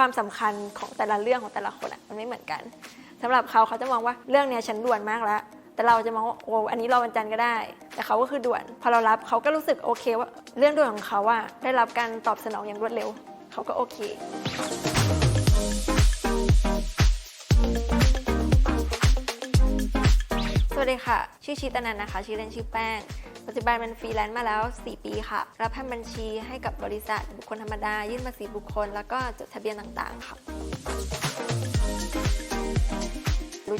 ความสำคัญของแต่ละเรื่องของแต่ละคนอะมันไม่เหมือนกันสำหรับเขาเขาจะมองว่าเรื่องเนี้ยฉันด่วนมากแล้ว แต่เราจะมองว่าโอ้อันนี้รอวันจันทร์ก็ได้ แต่เขาก็คือด่วน พอเรารับเขาก็รู้สึกโอเคว่าเรื่องด่วนของเขาอะได้รับการตอบสนองอย่างรวดเร็ว เขาก็โอเคสวัสดีค่ะ ชื่อชิตนันนะคะ ชื่อเล่นชื่อแป้ง ปัจจุบันเป็นฟรีแลนซ์มาแล้ว 4 ปีค่ะ รับทำบัญชีให้กับบริษัทบุคคลธรรมดา ยื่นภาษีบุคคล แล้วก็จดทะเบียนต่างๆ ค่ะ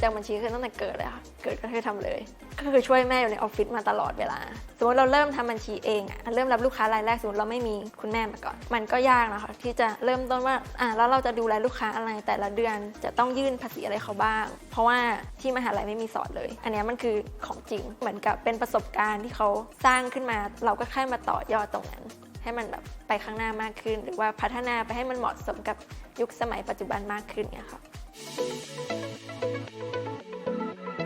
รู้จักบัญชีคือตั้งแต่เกิดเลยค่ะ เกิดก็คือทำเลย ก็คือช่วยแม่อยู่ในออฟฟิศมาตลอดเวลา สมมติเราเริ่มทำบัญชีเองอะเริ่มรับลูกค้ารายแรกสมมติเราไม่มีคุณแม่มาก่อน มันก็ยากนะคะที่จะเริ่มต้นว่าอะแล้วเราจะดูแลลูกค้าอะไรแต่ละเดือนจะต้องยื่นภาษีอะไรเขาบ้าง เพราะว่าที่มหาลัยไม่มีสอนเลย อันนี้มันคือของจริงเหมือนกับเป็นประสบการณ์ที่เขาสร้างขึ้นมา เราก็แค่มาต่อยอดตรงนั้น ให้มันแบบไปข้างหน้ามากขึ้น หรือว่าพัฒนาไปให้มันเหมาะสมกับยุคสมัยปัจจุบันมากขึ้นเนี่ยค่ะ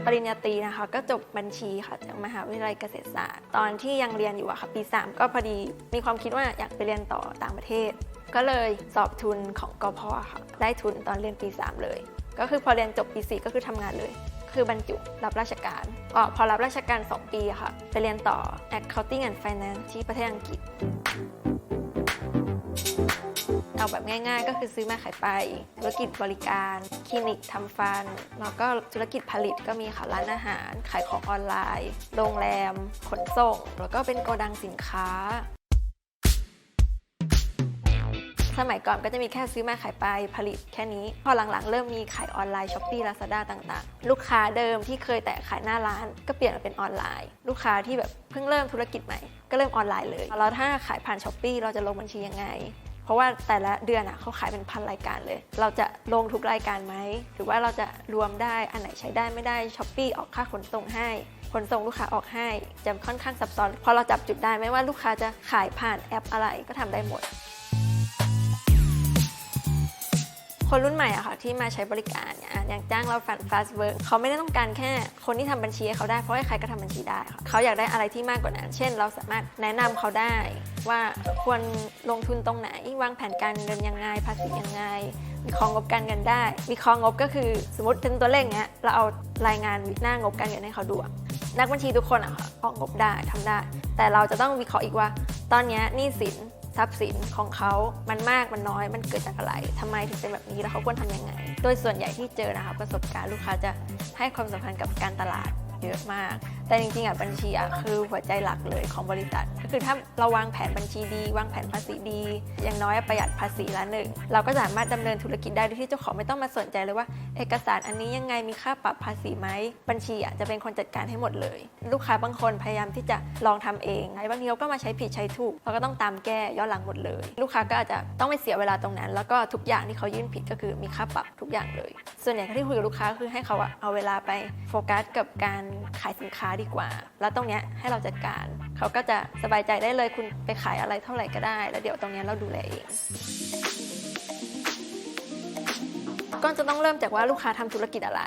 ปริญญาตรีนะคะ ก็จบบัญชีค่ะจากมหาวิทยาลัยเกษตรศาสตร์ ตอนที่ยังเรียนอยู่อะค่ะปี 3 ก็พอดีมีความคิดว่าอยากไปเรียนต่อต่างประเทศ ก็เลยสอบทุนของกพค่ะได้ทุนตอนเรียนปี 3 เลย ก็คือพอเรียนจบปี 4 ก็คือทำงานเลย คือบรรจุรับราชการอพอรับราชการ 2 ปีค่ะไปเรียนต่อ accounting and finance ที่ประเทศอังกฤษ เอาแบบง่าย ๆ ก็คือซื้อมาขายไป ธุรกิจบริการคลินิกทำฟัน แล้วก็ธุรกิจผลิตก็มีค่ะร้านอาหาร ขายของออนไลน์ โรงแรม ขนส่ง แล้วก็เป็นโกดังสินค้าสมัยก่อนก็จะมีแค่ซื้อมาขายไปผลิตแค่นี้ พอหลังๆ เริ่มมีขายออนไลน์ช้อปปี้ลาซาด้าต่างๆ ลูกค้าเดิมที่เคยแต่ขายหน้าร้าน ก็เปลี่ยนมาเป็นออนไลน์ ลูกค้าที่แบบเพิ่งเริ่มธุรกิจใหม่ ก็เริ่มออนไลน์เลยแล้วถ้าขายผ่านช้อปปี้เราจะลงบัญชียังไง เพราะว่าแต่ละเดือนอะเขาขายเป็นพันรายการเลย เราจะลงทุกรายการไหม หรือว่าเราจะรวมได้ อันไหนใช้ได้ไม่ได้ช้อปปี้ออกค่าขนส่งให้ ขนส่งลูกค้าออกให้ จะค่อนข้างซับซ้อน พอเราจับจุดได้ไม่ว่าลูกค้าจะขายผ่านแอปอะไรก็ทำได้หมด คนรุ่นใหม่อะค่ะที่มาใช้บริการเนี่ยอย่างจ้างเราฝัน fast work เขาไม่ได้ต้องการแค่คนที่ทำบัญชีให้เขาได้เพราะใครก็ทำบัญชีได้ค่ะเขาอยากได้อะไรที่มากกว่านั้น เช่น เราสามารถแนะนำเขาได้ว่าควรลงทุนตรงไหน วางแผนการเงินยังไงภาษียังไงวิเคราะห์งบการเงินได้วิเคราะห์งบก็คือสมมติเป็นตัวเลขเนี้ยเราเอารายงานหน้างบการเงินให้เขาดูนักบัญชีทุกคนอะค่ะออกงบได้ทำได้ แต่เราจะต้องวิเคราะห์อีกว่า ตอนนี้หนี้สิน ทรัพย์สินของเขา มันมากมันน้อย มันเกิดจากอะไรทำไมถึงเป็นแบบนี้ แล้วเขาควรทำยังไง โดยส่วนใหญ่ที่เจอนะคะประสบการณ์ลูกค้าจะให้ความสำคัญกับการตลาดเยอะมากแต่จริงๆอะบัญชีอะคือหัวใจหลักเลยของบริษัท ก็คือถ้าเราวางแผนบัญชีดี วางแผนภาษีดี อย่างน้อยประหยัดภาษีละหนึ่งเราก็สามารถดำเนินธุรกิจได้โดยที่เจ้าของไม่ต้องมาสนใจเลยว่า เอกสารอันนี้ยังไงมีค่าปรับภาษีไหมบัญชีอะจะเป็นคนจัดการให้หมดเลย ลูกค้าบางคนพยายามที่จะลองทำเองไอ้บางทีเราก็มาใช้ผิดใช้ถูกเราก็ต้องตามแก้ย้อนหลังหมดเลย ลูกค้าก็อาจจะต้องไม่เสียเวลาตรงนั้น แล้วก็ทุกอย่างที่เขายื่นผิดก็คือมีค่าปรับทุกอย่างเลย ส่วนใหญ่ที่คุยกับลูกค้าคือให้เขาอะเอาเวลาไปโฟกัสกับการขายสินค้าดีกว่า แล้วตรงเนี้ยให้เราจัดการ เขาก็จะสบายใจได้เลยคุณไปขายอะไรเท่าไหร่ก็ได้ แล้วเดี๋ยวตรงเนี้ยเราดูแลเองก็จะต้องเริ่มจากว่าลูกค้าทำธุรกิจอะไร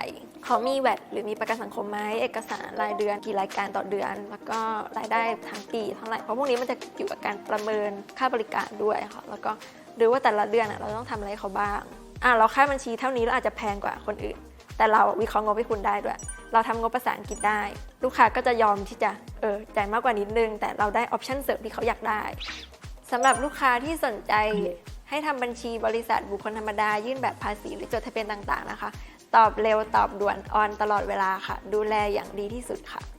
เขามีแวดหรือมีประกันสังคมไหมเอกสารรายเดือนกี่รายการต่อเดือน แล้วก็รายได้ทั้งปีเท่าไหร่ เพราะพวกนี้มันจะเกี่ยวกับการประเมินค่าบริการด้วยค่ะ แล้วก็ดูว่าแต่ละเดือนเราต้องทำอะไรเขาบ้าง อะเราค่าบัญชีเท่านี้เราอาจจะแพงกว่าคนอื่น แต่เราวิเคราะห์งบให้คุณได้ด้วย เราทำงบภาษาอังกฤษได้ ลูกค้าก็จะยอมที่จะเออจ่ายมากกว่านิดนึง แต่เราได้ออปชั่นเสริมที่เขาอยากได้สำหรับลูกค้าที่สนใจให้ทำบัญชีบริษัทบุคคลธรรมดา ยื่นแบบภาษีหรือจดทะเบียนต่างๆนะคะ ตอบเร็วตอบด่วนออนตลอดเวลาค่ะ ดูแลอย่างดีที่สุดค่ะ